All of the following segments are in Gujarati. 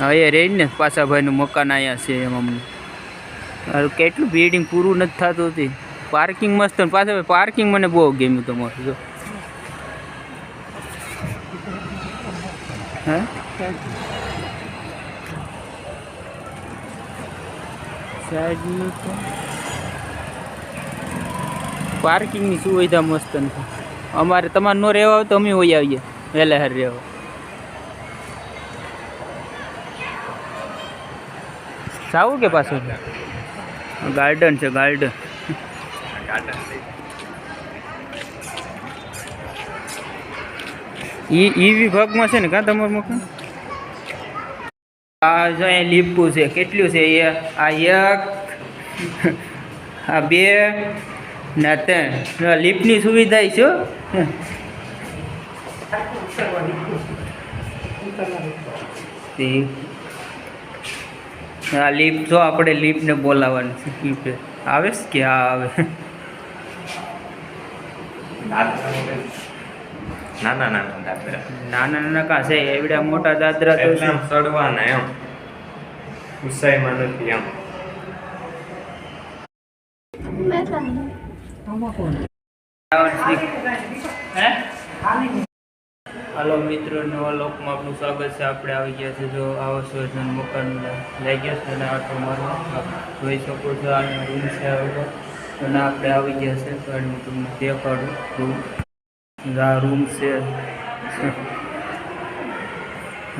હા એ રહી ને પાછા ભાઈનું મકાન અહીંયા છે એમાં અમને કેટલું બિલ્ડિંગ પૂરું નથી થતું હતી. પાર્કિંગ મસ્ત ને પાછા પાર્કિંગ મને બહુ ગમ્યું તમારું, જો. પાર્કિંગની સુવિધા મસ્ત નથી. અમારે તમારે નો રહેવા હોય તો અમે હોઈ આવીએ. વહેલા હાર રહેવા. સાવું કે પાછું? ગાર્ડન છે ગાર્ડન ઈ ઈ વિભાગમાં છે ને કાં તમારું મકાન? આ જો અહીંયા લીપું છે કેટલું છે? એ આ એક આ બે ને ત્રણ. લીપની સુવિધા છે હો. તે આ લીપ જો આપણે લીપને બોલાવવાની છે લીપે આવે છે કે હા આવે? નાના નાના દાદરા. નાના નાના કાં છે? એવડા મોટા દાદરા તો સડવાના એમ. ઉસાઈમાં નથી એમ. હાલો મિત્રો, નવા લોકમાં આપણું સ્વાગત છે. આપણે આવી ગયા છે જો આવો સોજન મકાન લઈ ગયા છે અને આટો મારો જોઈ શકો છો, આ રૂમ છે અને આપણે આવી ગયા છે તો તમને દેખાડું રૂમ આ રૂમ છે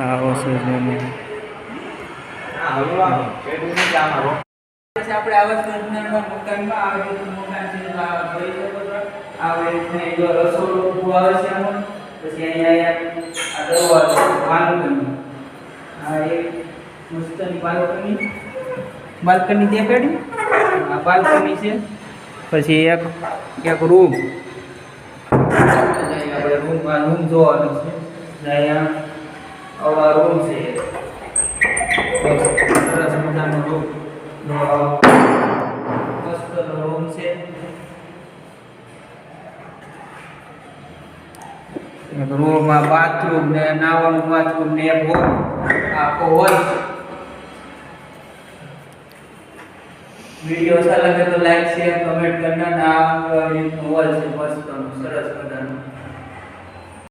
આવો સોજન આપણે આવા સોજનના મકાનમાં આવે મકાન છે, તો આ જોઈ શકો છો. આ રસોડું આવે છે પછી અહીંયા આ દરવાજો બાલ્કની. આ એક મસ્તની બાલ્કની. બાલ્કની દેખાડી આ બાલ્કની છે. પછી એક એક રૂમ આપણે રૂમ આ રૂમ જોવાનો છે. અહીંયા આવા રૂમ છે બસ સરસ મજાનો રૂમ મસ્ત રૂમ છે એક રૂમમાં બાથરૂમ ને નાવાનું બાથરૂમ ને બોલ આખો હોય વિડિયો અચ્છા લગે તો લાઈક શેર કમેન્ટ કરના ના આ હોલ છે, મસ્ત સરસ મજાનું.